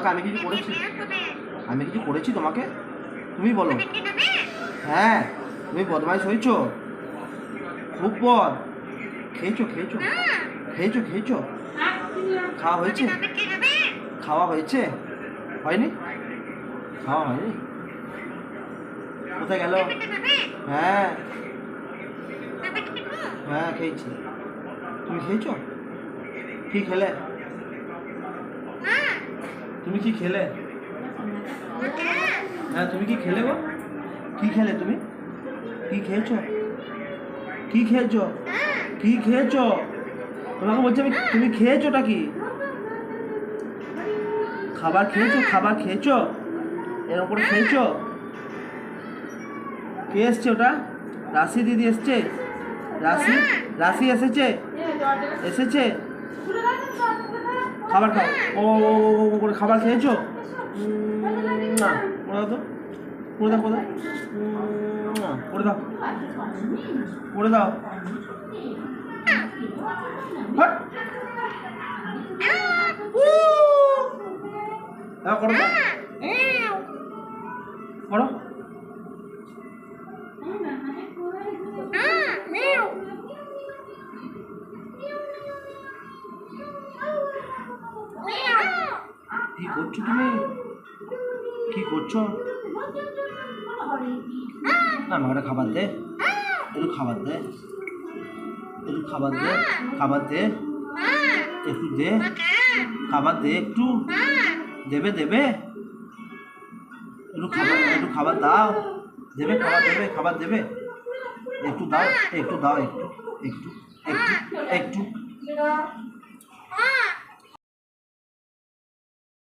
তোমাকে আমি কিছু করেছি। আমি কিছু করেছি তোমাকে? তুমি বলো। হ্যাঁ তুমি বদমাইশ হয়েছো। খুব পদ খেয়েছো খেয়েছো। খেয়েছো খেয়েছো। খাওয়া হয়েছে? খাওয়া হয়েছে? হয়নি? খাওয়া হয়নি? কোথায় গেল? হ্যাঁ। হ্যাঁ খেয়েছি। তুমি খেয়েছো? কি খেলে? তুমি কি খেলে? হ্যাঁ তুমি কি খেলে গো? কি খেলে তুমি? কি খেয়েছো? কি খেয়েছো? কি খেয়েছো? তোমাকে বলছি আমি, তুমি খেয়েছোটা কি? খাবার খেয়েছো? খাবার খেয়েছো? এরকম করে খেয়েছো? কে এসছে ওটা? রাশি দিদি এসছে? রাশি? রাশি এসেছে? এসেছে? খাবার খাও ও ও, ও, ও, ও করে খাবার খেয়েছো উম, না করে দাও তো করে দাও করে দাও উম, না, করে দাও করে দাও হট। হ্যাঁ করো তো করো কি করছ তুমি? কি করছ? না আমাকে খাবার দে। একটু খাবার দে। একটু খাবার দে। খাবার দে। একটু দে। খাবার দে একটু। দেবে দেবে। একটু খাবার একটু খাবার দাও। দেবে, খাবার দেবে খাবার দেবে। একটু দাও একটু দাও, একটু একটু একটু একটু।